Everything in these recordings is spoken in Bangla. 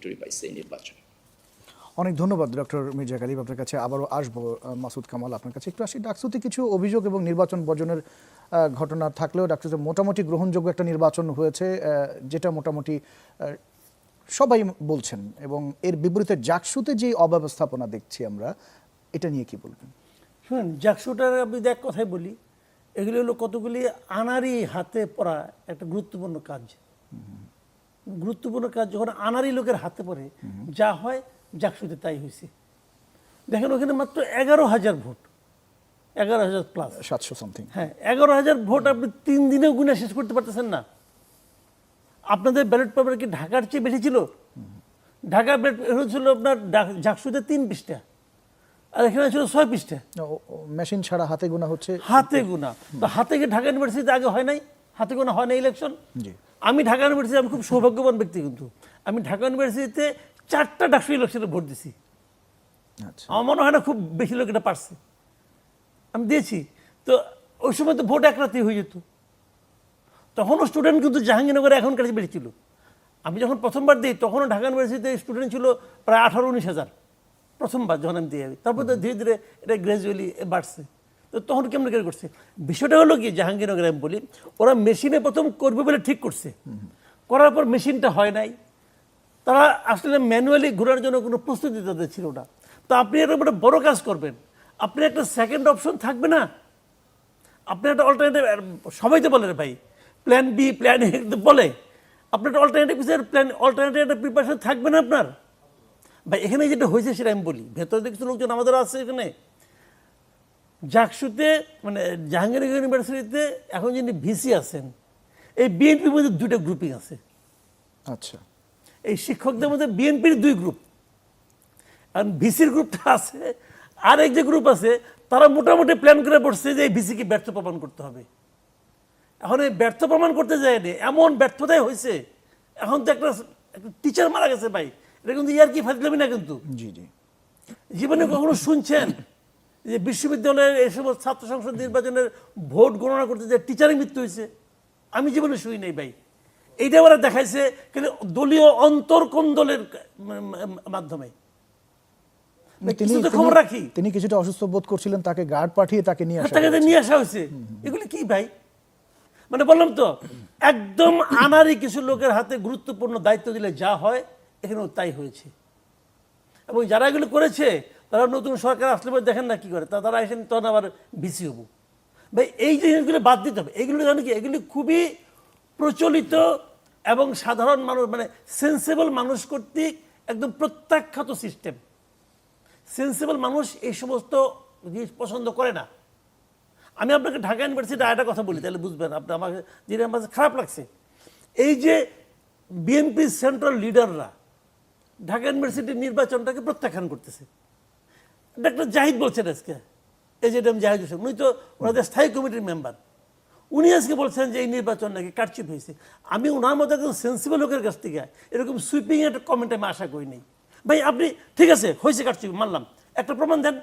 ভিক্টোরি পাইছে এই নির্বাচনে অনেক ধন্যবাদ ডক্টর মির্জা গালিব আপনার কাছে আবারও আসব মাসুদ কামাল আপনার কাছে। একটু আসি ডাকসুতে কিছু অভিযোগ এবং নির্বাচন বর্জনের ঘটনা থাকলেও ডাকসুতে মোটামুটি গ্রহণযোগ্য একটা নির্বাচন হয়েছে যেটা মোটামুটি সবাই বলছেন এবং এর বিপরীতে জাকসুতে যে অব্যবস্থাপনা দেখছি আমরা এটা নিয়ে কি বলবেন? শুনুন জাকসুটার আমি দেখ কথাই বলি এগুলি হলো কতগুলি আনারি হাতে পড়া একটা গুরুত্বপূর্ণ কাজ। গুরুত্বপূর্ণ কাজ যখন আনারি লোকের হাতে পড়ে যা হয় জাকসুতে তাই হয়েছে দেখেন ওখানে মাত্র এগারো হাজার ভোট। এগারো হাজার প্লাস সাতশো সামথিং হ্যাঁ এগারো হাজার ভোট আপনি তিন দিনেও গুণে শেষ করতে পারতেছেন না। আপনাদের ব্যালট পেপার কি ঢাকার চেয়ে বেশি ছিল? ঢাকার ব্যালট ছিল আপনার জাকসুতে তিন পৃষ্ঠা। আর এখানে ছিল ছয় পৃষ্ঠা। মেশিন ছাড়া হাতে গোনা হচ্ছে হাতে গোনা। তো হাতে গিয়ে ঢাকা ইউনিভার্সিটিতে আগে হয় নাই? হাতে গোনা হয় না ইলেকশন জি। আমি ঢাকা ইউনিভার্সিটি আমি খুব সৌভাগ্যবান ব্যক্তি কিন্তু। আমি ঢাকা ইউনিভার্সিটিতে চারটা ডাকসু ইলেকশনে ভোট দিছি। আচ্ছা। আমার মনে হয় না খুব বেশি লোক এটা পারছে। আমি দিয়েছি। তো ওই সময় তো ভোট এক রাতেই হয়ে যেত। তখনও স্টুডেন্ট কিন্তু জাহাঙ্গীরনগরে এখনকার চেয়ে বেশি ছিল। আমি যখন প্রথমবার দিই তখনও ঢাকা ইউনিভার্সিটিতে স্টুডেন্ট ছিল প্রায় আঠারো উনিশ হাজার। প্রথমবার যখন আমি দিয়ে তারপর তো ধীরে ধীরে এটা গ্র্যাজুয়ালি বাড়ছে। তো তখন কেমন করে করছে? বিষয়টা হলো কি, জাহাঙ্গীরনগরে আমি বলি, ওরা মেশিনে প্রথম করবে বলে ঠিক করছে। করার পর মেশিনটা হয় নাই। তারা আসলে ম্যানুয়ালি ঘোরার জন্য কোনো প্রস্তুতি তাদের ছিল না। তো আপনি এর উপরে বড় কাজ করবেন। আপনি একটা সেকেন্ড অপশন থাকবে না? আপনি একটা অল্টারনেটিভ সবাই তো বলে ভাই প্ল্যান বি প্ল্যান এ বলে। আপনি একটা অল্টারনেটিভ প্ল্যান অল্টারনেটিভ একটা প্রিপারেশন থাকবে না আপনার? ভাই, এখানে যেটা হয়েছে সেটা আমি বলি। ভেতরে কিছু লোকজন আমাদের আছে এখানে। জাকসুতে মানে জাহাঙ্গীরনগর ইউনিভার্সিটিতে এখন যিনি ভিসি আছেন এই বিএনপির মধ্যে দুটো গ্রুপিং আছে। আচ্ছা। এই শিক্ষকদের মধ্যে বিএনপির দুই গ্রুপ আর ভিসির গ্রুপটা আছে আর এক যে গ্রুপ আছে তারা মোটামুটি প্ল্যান করে পড়ছে যে এই ভিসিকে ব্যর্থ প্রমাণ করতে হবে। এখন এই ব্যর্থ প্রমাণ করতে যায়নি এমন ব্যর্থতাই হয়েছে। এখন তো একটা একটা টিচার মারা গেছে ভাই। এটা কিন্তু ইয়ার কি ফাজলামি না কিন্তু? জি জি। জীবনে কখনো শুনছেন? যে বিশ্ববিদ্যালয়ের এই সমস্ত ছাত্র সংসদ নির্বাচনের ভোট গণনা করতে যে টিচারের মৃত্যু হয়েছে আমি জীবনে শুই নাই ভাই। এইটা ওরা দেখাইছে কিন্তু দলীয় অন্তর্কন্দলের মাধ্যমে। তিনি কিছু তো তিনি- খবর রাখি। তিনি কিছুটা অসুস্থ বোধ করছিলেন তাকে গার্ড পাঠিয়ে তাকে নিয়ে আসা তাকে নিয়ে আসা হয়েছে এগুলি কি ভাই? মানে বললাম তো একদম আনারি কিছু লোকের হাতে গুরুত্বপূর্ণ দায়িত্ব দিলে যা হয় এখানেও তাই হয়েছে। এবং যারা এগুলো করেছে তারা নতুন সরকার আসলে পরে দেখেন না কি করে। তা তারা এসে তখন আবার বিসি হব। ভাই, এই জিনিসগুলো বাদ দিতে হবে। এগুলো জানো কি? এগুলি খুবই প্রচলিত এবং সাধারণ মানুষ মানে সেন্সেবল মানুষ কর্তৃক একদম প্রত্যাখ্যাত সিস্টেম সেন্সেবল মানুষ এই সমস্ত জিনিস পছন্দ করে না। আমি আপনাকে ঢাকা ইউনিভার্সিটি আরেকটা কথা বলি, তাহলে বুঝবেন আপনি আমাকে, যেটা আমার খারাপ লাগছে। এই যে বিএনপি সেন্ট্রাল লিডাররা ঢাকা ইউনিভার্সিটির নির্বাচনটাকে প্রত্যাখ্যান করতেছে। ডাক্তার জাহিদ বলছেন আজকে। এম জাহিদ হোসেন, উনি তো ওনাদের স্থায়ী কমিটির মেম্বার। উনি আজকে বলছেন যে এই নির্বাচন নাকি কারচিপ হয়েছে। আমি ওনার মতো একদম সেন্সিবল লোকের কাছ থেকে এরকম সুইপিং একটা কমেন্ট আমি আশা করি নাই। ভাই, আপনি ঠিক আছে, হয়েছে কারচিপ মানলাম। একটা প্রমাণ দেন।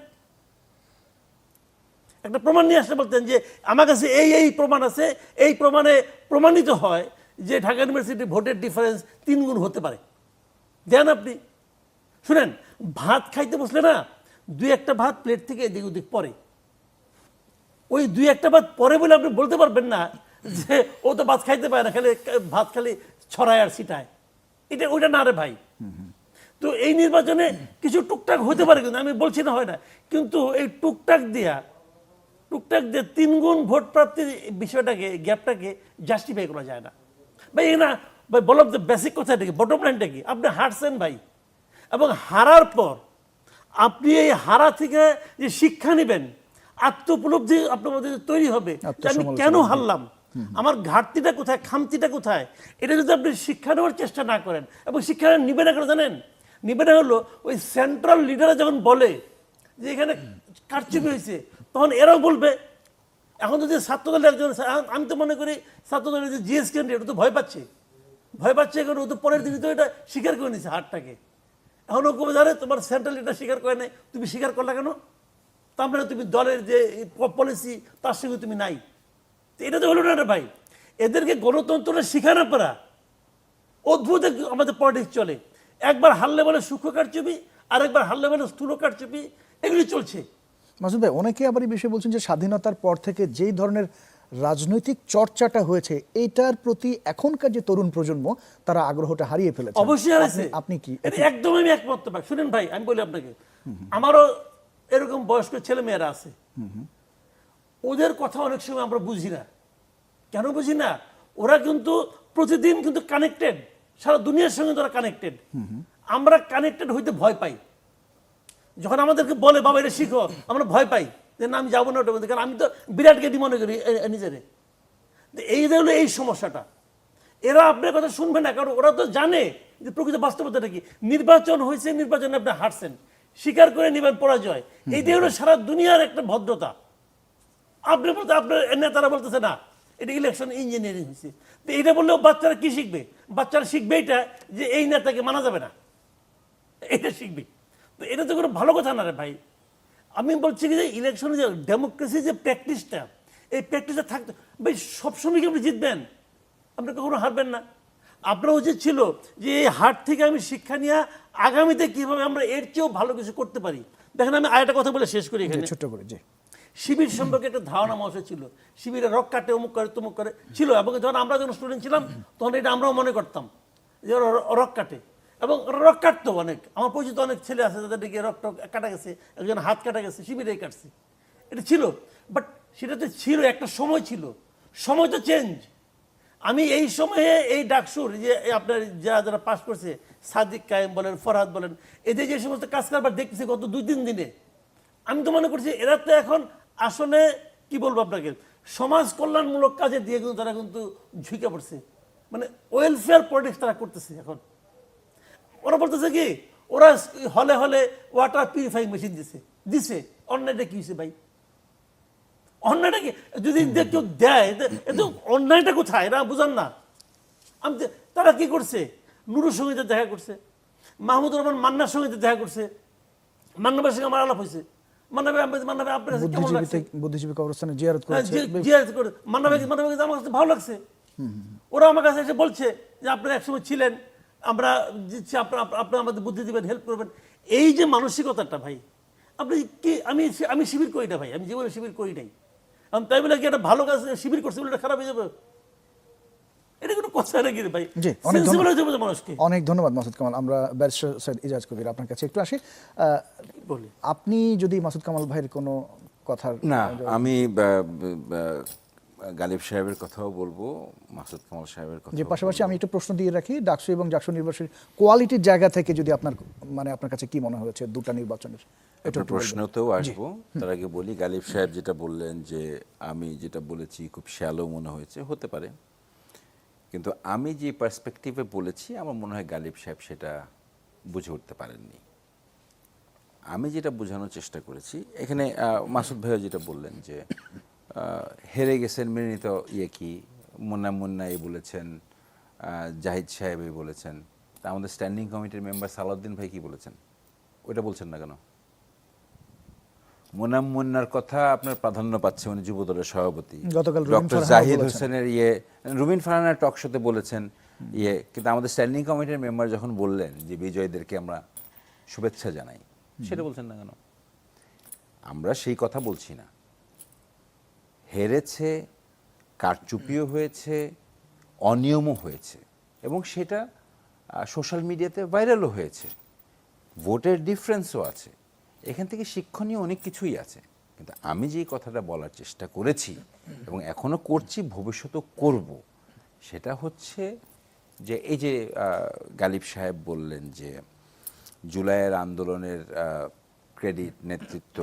একটা প্রমাণ নিয়ে আসতে বলতেন যে আমার কাছে এই এই প্রমাণ আছে। এই প্রমাণে প্রমাণিত হয় যে ঢাকা ইউনিভার্সিটি ভোটের ডিফারেন্স তিন গুণ হতে পারে। দেন আপনি। শুনেন, ভাত খাইতে বসলে না দুই একটা ভাত প্লেট থেকে এদিক ওদিক পরে ওই দুই একটা ভাত পরে বলে আপনি বলতে পারবেন না যে ও তো ভাত খাইতে পারে না, খালি ভাত খালি ছড়ায় আর ছিটায়। এটা ওইটা না রে ভাই। তো এই নির্বাচনে কিছু টুকটাক হতে পারে কিন্তু, আমি বলছি না হয় না, কিন্তু এই টুকটাক দিয়া, টুকটাক দিয়ে তিন গুণ ভোট প্রাপ্তির বিষয়টাকে, গ্যাপটাকে জাস্টিফাই করা যায় না। ভাই না, ভাই, বললাম তো বেসিক কথাটা কি বটম লাইনটা কি? আপনি হারছেন ভাই, এবং হারার পর আপনি এই হারা থেকে যে শিক্ষা নেবেন আত্মপলব্ধি আপনার মধ্যে তৈরি হবে আমি কেন হারলাম? আমার ঘাটতিটা কোথায় খামতিটা কোথায়? এটা যদি আপনি শিক্ষা নেওয়ার চেষ্টা না করেন এবং শিক্ষা নিবে না কেন জানেন নিবে না হলো ওই সেন্ট্রাল লিডাররা যখন বলে যে এখানে কারচুপি হয়েছে তখন এরাও বলবে এখন যদি ছাত্রদলের একজন আমি তো মনে করি ছাত্রদলের যে জিএস ক্যান্ডিডেট ও তো ভয় পাচ্ছে। ভয় পাচ্ছে এখন ও তো পরের দিনই তো এটা স্বীকার করে নিছে হারটাকে। এখন কবে জানে তোমার সেন্ট্রাল লিডার স্বীকার করে নাই? তুমি স্বীকার করলা কেন? তার মানে তুমি দলের যে পলিসি তার সঙ্গে তুমি নাই। তো এটা তো হলো না ভাই। এদেরকে গণতন্ত্রটা শিখানো পারা অদ্ভুত আমাদের পলিটিক্স চলে। একবার হারলে বলে সূক্ষ্ম কারচুপি আর একবার হারলে বলে স্থূল কারচুপি, এগুলি চলছে। মাসুদ ভাই অনেকে আবার এই বিষয়ে বলছেন যে স্বাধীনতার পর থেকে যেই ধরনের রাজনৈতিক চর্চাটা হয়েছে এইটার প্রতি এখনকার যে তরুণ প্রজন্ম তারা আগ্রহটা হারিয়ে ফেলেছে। অবশ্যই হারাইছে। আপনি- কি? এটা একদম আমি একমত ভাই শুনেন ভাই আমি বলি আপনাকে আমারও এরকম বয়স্ক ছেলে মেয়েরা আছে। ওদের কথা অনেক সময় আমরা বুঝি না। কেন বুঝি না? ওরা কিন্তু প্রতিদিন কিন্তু কানেক্টেড সারা দুনিয়ার সঙ্গে তারা কানেক্টেড আমরা কানেক্টেড হইতে ভয় পাই। যখন আমাদেরকে বলে বাবা এটা শিখো আমরা ভয় পাই। যে না আমি যাব না ওটার মধ্যে। কারণ আমি তো বিরাট গেটি মনে করি নিজেরে। এই যে হলো এই সমস্যাটা। এরা আপনার কথা শুনবে না কারণ ওরা তো জানে যে প্রকৃত বাস্তবতাটা কি। নির্বাচন হয়েছে নির্বাচনে আপনি হারছেন। স্বীকার করে নেবেন পরাজয়। এইটাই হলো সারা দুনিয়ার একটা ভদ্রতা। আপনি বলতে আপনার নেতারা বলতেছে না এটা ইলেকশন ইঞ্জিনিয়ারিং হয়েছে। তো এটা বললেও বাচ্চারা কি শিখবে? বাচ্চারা শিখবে এটা যে এই নেতাকে মানা যাবে না। এটা শিখবে। তো এটা তো কোনো ভালো কথা না রে ভাই। আমি বলছি যে ইলেকশনে যে ডেমোক্রেসি যে প্র্যাকটিসটা এই প্র্যাকটিসটা থাকতে ভাই সবসময় কি আপনি জিতবেন? আপনি কখনো হারবেন না। আপনার উচিত ছিল যে এই হার থেকে আমি শিক্ষা নিয়ে আগামীতে কীভাবে আমরা এর চেয়েও ভালো কিছু করতে পারি। দেখেন আমি আরেকটা কথা বলে শেষ করি এখানে। ছোট্ট করে জি। শিবির সম্পর্কে একটা ধারণা মানুষের ছিল। শিবিরে রক কাটে অমুক করে তমুক করে ছিল। এবং যখন আমরা যখন স্টুডেন্ট ছিলাম তখন এটা আমরাও মনে করতাম যে রক কাটে। এবং রক কাটতো অনেক। আমার পরিচিত অনেক ছেলে আছে যাদের দিকে রক টক কাটা গেছে, একজন হাত কাটা গেছে শিবিরেই কাটছে। এটা ছিল। বাট সেটা তো ছিল, একটা সময় ছিল। সময় তো চেঞ্জ আমি এই সময়ে এই ডাকসুর যে আপনার যারা যারা পাশ করছে, সাদিক কায়েম বলেন, ফরহাদ বলেন, এদের যে সমস্ত কাজ কারবার দেখতেছি গত দুই তিন দিনে, আমি তো মনে করছি এরা তো এখন আসলে, কি বলব আপনাকে, সমাজ কল্যাণমূলক কাজে দিয়ে কিন্তু তারা কিন্তু ঝুঁকে পড়ছে। মানে ওয়েলফেয়ার পলিটিক্স তারা করতেছে এখন। ওরা বলতেছে কি ওরা হলে হলে ওয়াটার পিউরিফাইং মেশিন দিছে। দিছে। অন্যায়টা কি হয়েছে ভাই? অন্যায়টা কি? যদি কেউ দেয় অন্যায়টা কোথায়? এরা বুঝান না। আমি তারা কি করছে? নুরুর সঙ্গে দেখা করছে। মাহমুদুর রহমান মান্নার সঙ্গে দেখা করছে। মান্না ভাইয়ের সঙ্গে আমার আলাপ হয়েছে বুদ্ধিজীবী কবরস্থানে জিয়ারত হ্যাঁ, করেছে। করে আমার কাছে ভালো লাগছে। ওরা আমার কাছে এসে বলছে যে আপনারা একসময় ছিলেন। আমরা দিচ্ছি আপনারা আপনারা আমাদের বুদ্ধি দিবেন হেল্প করবেন। এই যে মানসিকতাটা ভাই আপনি কি আমি আমি শিবির করি না ভাই আমি জীবনে শিবির করি নাই। আমি তাই বলে কি একটা ভালো কাজ শিবির করছে বলে এটা খারাপ হয়ে যাবে? এটা কোনো কথা নাকি ভাই? মানুষকে। অনেক ধন্যবাদ মাসুদ কামাল। আমরা ব্যারিস্টার সৈয়দ ইজাজ কবির আপনার কাছে একটু আসি। বলি। আপনি যদি মাসুদ কামাল ভাইয়ের কোনো কথার না আমি গালিব সাহেবের কথাও বলব মাসুদ কামাল সাহেবের কথা যে পাশাপাশি আমি একটু প্রশ্ন দিয়ে রাখি ডাকসু এবং ডাকসু নির্বাচনের কোয়ালিটির জায়গা থেকে যদি আপনার মানে আপনার কাছে কি মনে হয়েছে দুটা নির্বাচনের? একটু। প্রশ্নতেও আসব। তার আগে বলি গালিব সাহেব যেটা বললেন যে আমি যেটা বলেছি খুব শ্যালো মনে হয়েছে হতে পারে। কিন্তু আমি যে পার্সপেক্টিভে বলেছি আমার মনে হয় গালিব সাহেব সেটা বুঝে উঠতে পারেননি। আমি যেটা বোঝানোর চেষ্টা করেছি এখানে মাসুদ ভাইও যেটা বললেন যে হেরে গেছেন মেনে নিতে ইয়ে কি? মুন্না মুন্না এই বলেছেন জাহিদ সাহেব এই বলেছেন। তা আমাদের স্ট্যান্ডিং কমিটির মেম্বার সালাউদ্দিন ভাই কি বলেছেন? ওইটা বলছেন না কেন? মুনাম মুন্নার কথা আপনার প্রাধান্য পাচ্ছে উনি যুব দলের সভাপতি ডক্টর জাহিদ হোসেনের ইয়ে রুবিন ফারহানার টক শোতে বলেছেন ইয়ে কিন্তু আমাদের স্ট্যান্ডিং কমিটির মেম্বার যখন বললেন যে বিজয়ীদেরকে আমরা শুভেচ্ছা জানাই সেটা বলছেন না কেন? আমরা সেই কথা বলছি না। হেরেছে, কারচুপিও হয়েছে, অনিয়মও হয়েছে এবং সেটা সোশ্যাল মিডিয়াতে ভাইরালও হয়েছে। ভোটের ডিফারেন্সও আছে। এখান থেকে শিক্ষণীয় অনেক কিছুই আছে। কিন্তু আমি যে কথাটা বলার চেষ্টা করেছি এবং এখনও করছি, ভবিষ্যতেও করব, সেটা হচ্ছে যে এই যে গালিব সাহেব বললেন যে জুলাইয়ের আন্দোলনের ক্রেডিট নেতৃত্ব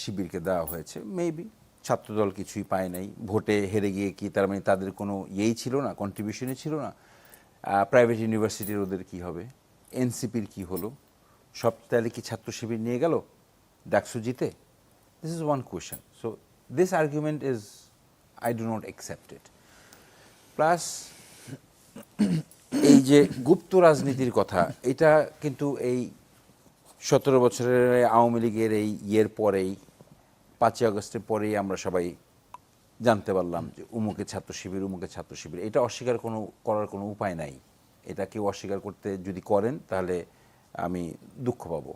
শিবিরকে দেওয়া হয়েছে মেবি ছাত্রদল কিছুই পায় নাই। ভোটে হেরে গিয়ে কি তার মানে তাদের কোনো ইয়েই ছিল না কন্ট্রিবিউশনই ছিল না? প্রাইভেট ইউনিভার্সিটির ওদের কি হবে? এনসিপির কি হলো? সব তাহলে কি ছাত্র শিবির নিয়ে গেল? ডাকসু জিতে? This is one question so this argument is I do not accept it plus এই যে গুপ্ত রাজনীতির কথা, এটা কিন্তু এই সতেরো বছরের আওয়ামী লীগের এই ইয়ের পরেই পাঁচই আগস্টের পরেই আমরা সবাই জানতে পারলাম যে উমুকে ছাত্র শিবির, উমুকে ছাত্র শিবির। এটা অস্বীকার কোনো, করার কোনো উপায় নাই। এটা কেউ অস্বীকার করতে যদি করেন, তাহলে আমি দুঃখ পাবো।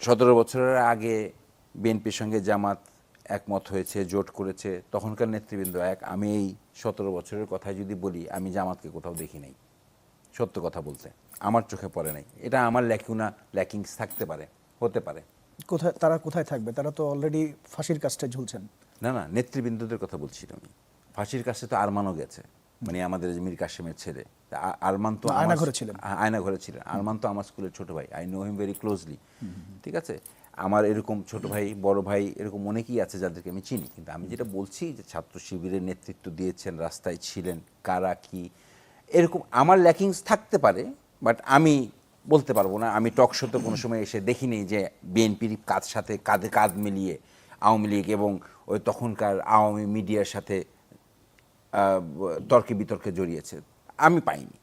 সতেরো বছরের আগে বিএনপির সঙ্গে জামাত একমত হয়েছে, জোট করেছে, তখনকার নেতৃবৃন্দ এক। আমি এই সতেরো বছরের কথাই যদি বলি, আমি জামাতকে কোথাও দেখি নাই। সত্য কথা বলতে। আমার চোখে পড়ে নাই। এটা আমার ল্যাকিউনা ল্যাকিংস থাকতে পারে, হতে পারে। কোথায় তারা কোথায় থাকবে? তারা তো অলরেডি ফাঁসির কাজটা ঝুলছেন। না না নেতৃবৃন্দদের কথা বলছি আমি। ফাঁসির কাছে তো আরমানও গেছে। মানে আমাদের মীর কাসেমের ছেলে আরমান তো আয়না ঘরে ছিলেন। হ্যাঁ, আয়নাঘরে ছিলেন। আরমান তো আমার স্কুলের ছোট ভাই। I know him very closely ঠিক আছে? আমার এরকম ছোট ভাই বড় ভাই এরকম অনেকেই আছে যাদেরকে আমি চিনি। কিন্তু আমি যেটা বলছি যে ছাত্র শিবিরের নেতৃত্ব দিয়েছেন রাস্তায় ছিলেন কারা কি এরকম আমার ল্যাকিংস থাকতে পারে বাট আমি বলতে পারব না। আমি টক শোতে কোনো সময় এসে দেখিনি যে বিএনপির কাজ সাথে কাঁধে কাঁধ মিলিয়ে আওয়ামী লীগ এবং ওই তখনকার আওয়ামী মিডিয়ার সাথে তর্কে বিতর্কে জড়িয়েছে। আমি পাইনি।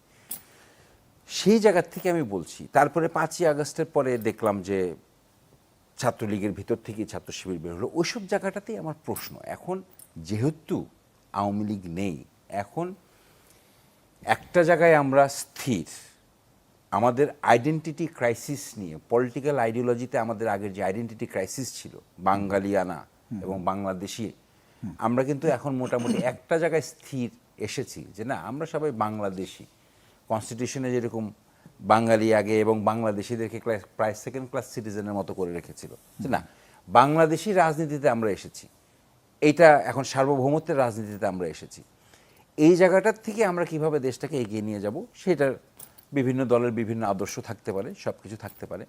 সেই জায়গার থেকে আমি বলছি, তারপরে পাঁচই আগস্টের পরে দেখলাম যে ছাত্রলীগের ভিতর থেকে ছাত্র শিবির বের হলো। ওইসব জায়গাটাতেই আমার প্রশ্ন, এখন যেহেতু আওয়ামী লীগ নেই, এখন একটা জায়গায় আমরা স্থির আমাদের আইডেন্টিটি ক্রাইসিস নিয়ে পলিটিক্যাল আইডিওলজিতে আমাদের আগের যে আইডেন্টিটি ক্রাইসিস ছিল বাঙালিয়ানা এবং বাংলাদেশি আমরা কিন্তু এখন মোটামুটি একটা জায়গায় স্থির এসেছি যে না আমরা সবাই বাংলাদেশি। কনস্টিটিউশনে যেরকম বাঙালি আগে এবং বাংলাদেশিদেরকে ক্লাস- প্রায় সেকেন্ড ক্লাস সিটিজেনের মতো করে রেখেছিল। যে না বাংলাদেশি রাজনীতিতে আমরা এসেছি। এইটা এখন সার্বভৌমত্বের রাজনীতিতে আমরা এসেছি। এই জায়গাটার থেকে আমরা কীভাবে দেশটাকে এগিয়ে নিয়ে যাব সেটার বিভিন্ন দলের বিভিন্ন আদর্শ থাকতে পারে সব কিছু থাকতে পারে।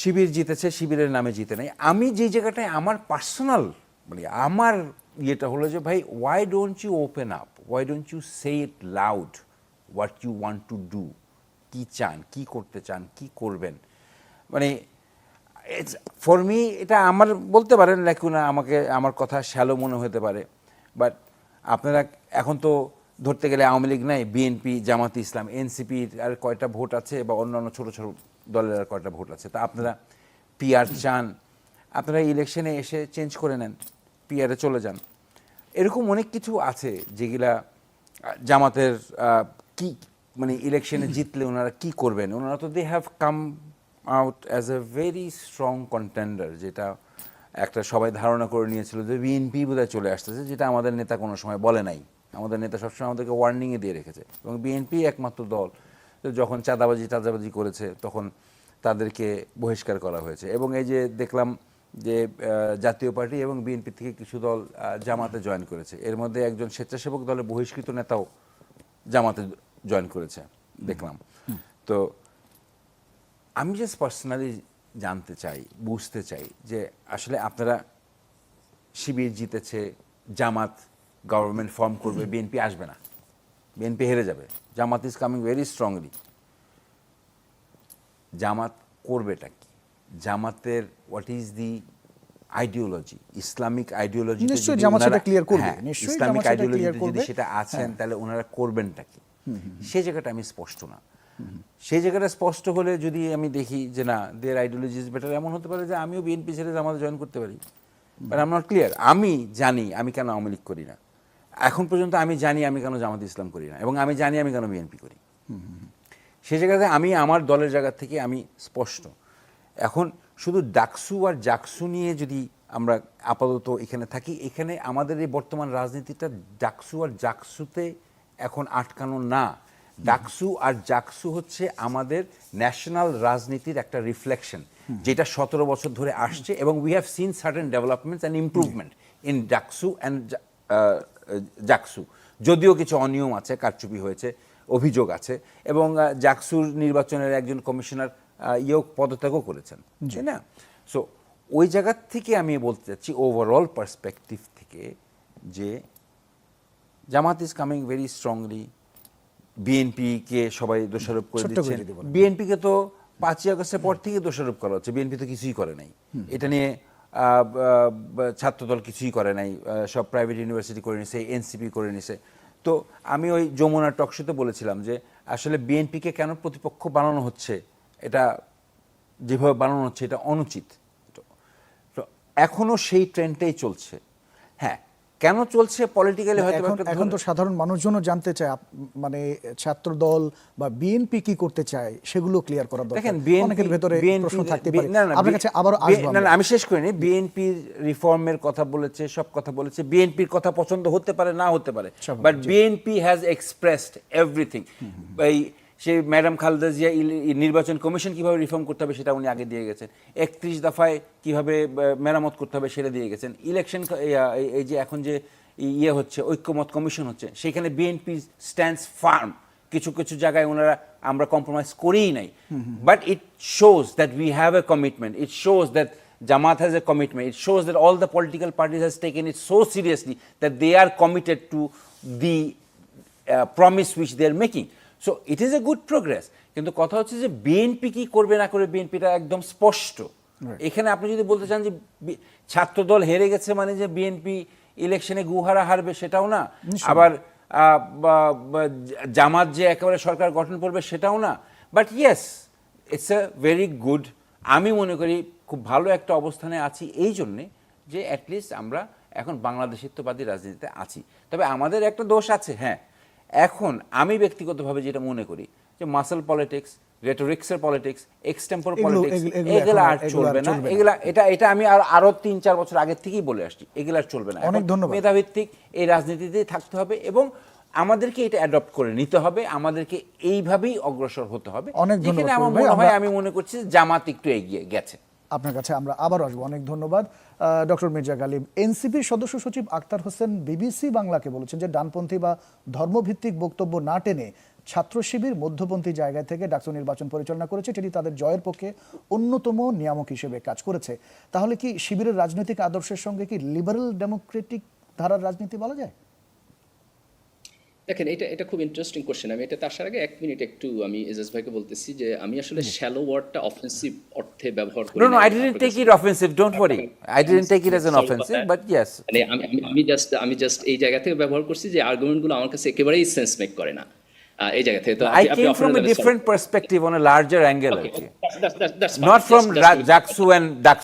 শিবির জিতেছে, শিবিরের নামে জিতে নেই। আমি যে জায়গাটায় আমার পার্সোনাল মানে আমার ইয়েটা হলো যে, ভাই why don't you open up why don't you say it loud what you want to do কি চান? কি করতে চান? কি করবেন? মানে ইটস ফর মি এটা আমার বলতে পারেন লেখুনা আমাকে, আমার কথা শ্যালো মনে হতে পারে। বাট আপনারা এখন তো ধরতে গেলে আওয়ামী লীগ নাই বিএনপি জামাত ইসলাম এনসিপির আর কয়টা ভোট আছে বা অন্যান্য ছোট ছোট দলের আর কয়টা ভোট আছে। তা আপনারা পিআর চান আপনারা ইলেকশনে এসে চেঞ্জ করে নেন পিআরে চলে যান। এরকম অনেক কিছু আছে যেগুলা জামাতের কি মানে ইলেকশনে জিতলে ওনারা কি করবেন? ওনারা তো they have come out as a very strong contender যেটা একটা সবাই ধারণা করে নিয়েছিল যে বিএনপি বোধহয় চলে আসতেছে যেটা আমাদের নেতা কোনো সময় বলে নাই। আমাদের নেতা সবসময় আমাদেরকে ওয়ার্নিংয়ে দিয়ে রেখেছে এবং বিএনপি একমাত্র দল। যখন চাঁদাবাজি টাদাবাজি করেছে, তখন তাদেরকে বহিষ্কার করা হয়েছে। এবং এই যে দেখলাম যে জাতীয় পার্টি এবং বিএনপি থেকে কিছু দল জামাতে জয়েন করেছে। এর মধ্যে একজন স্বেচ্ছাসেবক দলের বহিষ্কৃত নেতাও জামাতে জয়েন করেছে, দেখলাম। তো আমি জাস্ট পার্সোনালি জানতে চাই, বুঝতে চাই যে আসলে আপনারা শিবির জিতেছে জামাত গভর্নমেন্ট ফর্ম করবে বিএনপি আসবে না। বিএনপি হেরে যাবে। Jamaat is coming very strongly Jamaat করবেটা কি? জামাতের what is the ideology Islamic ideology নিশ্চয়ই জামাত সেটা clear করবে। নিশ্চয়ই ইসলামিক আইডিওলজি যদি সেটা আছেন তাহলে ওনারা করবেনটা কি? সেই জায়গাটা আমি স্পষ্ট না। সেই জায়গাটা স্পষ্ট হলে যদি আমি দেখি যে না দের আইডিওলজি ইজ বেটার এমন হতে পারে যে আমিও বিএনপি ছেড়ে জামাতে জয়েন করতে পারি। বাট আম নট ক্লিয়ার আমি জানি আমি কেন আওয়ামী লীগ করি না। এখন পর্যন্ত আমি জানি আমি কেন জামাত ইসলাম করি না, এবং আমি জানি আমি কেন বিএনপি করি। সেই জায়গাতে আমি আমার দলের জায়গা থেকে আমি স্পষ্ট। এখন শুধু ডাকসু আর জাকসু নিয়ে যদি আমরা আপাতত এখানে থাকি, এখানে আমাদের এই বর্তমান রাজনীতিটা ডাকসু আর জাকসুতে এখন আটকানো না। ডাকসু আর জাকসু হচ্ছে আমাদের ন্যাশনাল রাজনীতির একটা রিফ্লেকশন যেটা সতেরো বছর ধরে আসছে, এবং we have seen certain developments and improvement in DUCSU and JAKSU. যদিও কিছু অনিয়ম আছে কারচুপি হয়েছে অভিযোগ আছে এবং জাকসুর নির্বাচনের একজন কমিশনার ইয়েও পদত্যাগও করেছেন। তাই না? সো ওই জায়গার থেকে আমি বলতে চাচ্ছি ওভারঅল পার্সপেক্টিভ থেকে যে Jamaat is coming very strongly বিএনপিকে সবাই দোষারোপ করে দিচ্ছেন। বিএনপিকে তো পাঁচই আগস্টের পর থেকে দোষারোপ করা হচ্ছে বিএনপি তো কিছুই করে নাই। এটা নিয়ে ছাত্রদল কিছুই করে নাই সব প্রাইভেট ইউনিভার্সিটি করে নিছে এনসিপি করে নিছে। তো আমি ওই যমুনার টকশোতে বলেছিলাম যে, আসলে বিএনপিকে কেন প্রতিপক্ষ বানানো হচ্ছে, এটা যেভাবে বানানো হচ্ছে, এটা অনুচিত। তো- তো এখনও সেই ট্রেন্ডটাই চলছে। হ্যাঁ কেন চলছে পলিটিক্যালি হয়তো এখন তো সাধারণ মানুষজনও জানতে চায় মানে ছাত্র দল বা বিএনপি কি করতে চায় সেগুলো ক্লিয়ার করা দরকার। দেখেন বিএনপি অনেকের ভেতরে প্রশ্ন থাকতে পারে। আপনার কাছে আবারও বি- আসব না না আমি শেষ করিনি বিএনপির রিফর্মের কথা বলেছে সব কথা বলেছে। বিএনপির কথা পছন্দ হতে পারে না হতে পারে। But BNP has expressed everything এই সেই ম্যাডাম খালেদা জিয়া নির্বাচন কমিশন কীভাবে রিফর্ম করতে হবে সেটা উনি আগে দিয়ে গেছেন। একত্রিশ দফায় কীভাবে মেরামত করতে হবে সেটা দিয়ে গেছেন। ইলেকশন এই যে এখন যে ইয়ে হচ্ছে ঐক্যমত কমিশন হচ্ছে সেখানে বিএনপি স্ট্যান্ডস ফার্ম কিছু কিছু জায়গায় ওনারা আমরা কম্প্রোমাইজ করেই নাই। But it shows that we have a commitment it shows that Jamaat has a commitment. It shows that all the political parties has taken it so seriously that they are committed to the uh, promise which they are making. So it is a good progress কিন্তু কথা হচ্ছে যে বিএনপি কি করবে না করে বিএনপিটা একদম স্পষ্ট। এখানে আপনি যদি বলতে চান যে বি- ছাত্রদল হেরে গেছে মানে যে বিএনপি ইলেকশনে গুহারা হারবে সেটাও না। আবার জামাত যে একেবারে সরকার গঠন করবে সেটাও না। But yes it's a very good আমি মনে করি খুব ভালো একটা অবস্থানে আছি এই জন্যে যে অ্যাটলিস্ট আমরা এখন বাংলাদেশিত্ববাদী রাজনীতিতে আছি। তবে আমাদের একটা দোষ আছে হ্যাঁ। এখন আমি ব্যক্তিগতভাবে যেটা মনে করি যে মাসেল পলিটিক্স রেটোরিক্সের পলিটিক্স এক্সটেম্পোর পলিটিক্স এগুলো- আর চলবে না। এগুলা এটা এটা আমি আর আরও তিন চার বছর আগের থেকেই বলে আসছি এগুলো আর চলবে না। অনেক ধন্যবাদ। মেধাভিত্তিক এই রাজনীতিতেই থাকতে হবে এবং আমাদেরকে এটা অ্যাডপ্ট করে নিতে হবে আমাদেরকে এইভাবেই অগ্রসর হতে হবে। অনেক ধন্যবাদ আমার মনে হয় আমি মনে করছি জামাত একটু এগিয়ে গেছে। আপনার কাছে আমরা আবার আসব। অনেক ধন্যবাদ। ডক্টর মির্জা গালিব। এনসিপির সদস্য সচিব আক্তার হোসেন বিবিসি বাংলাকে বলেছেন যে ডানপন্থী বা ধর্মভিত্তিক বক্তব্য না টেনে ছাত্র শিবির মধ্যপন্থী জায়গা থেকে ডাকসু নির্বাচন পরিচালনা করেছে, যেটি তাদের জয়ের পক্ষে অন্যতম নিয়ামক হিসেবে কাজ করেছে। তাহলে কি শিবিরের রাজনৈতিক আদর্শের সঙ্গে কি লিবারেল ডেমোক্রেটিক ধারার রাজনীতি বলা যায়? দেখেন এটা এটা খুব ইন্টারেস্টিং কোশ্চেন আমি এটাতে আসার আগে এক মিনিট একটু আমি এজাজ ভাইকে বলতেছি যে আমি আসলে শ্যালো ওয়ার্ডটা অফেন্সিভ অর্থে ব্যবহার করি না। Take it offensive. Don't worry. I didn't take it as an Sorry about offensive, that. but yes. মানে আমি আমি- জাস্ট আমি জাস্ট এই জায়গা থেকে ব্যবহার করছি যে আর্গুমেন্টগুলো আমার কাছে একেবারেই সেন্স মেক করে না এই জায়গা থেকে তো আপনি came often from a জানেন, sorry. different perspective on a larger angle. Okay,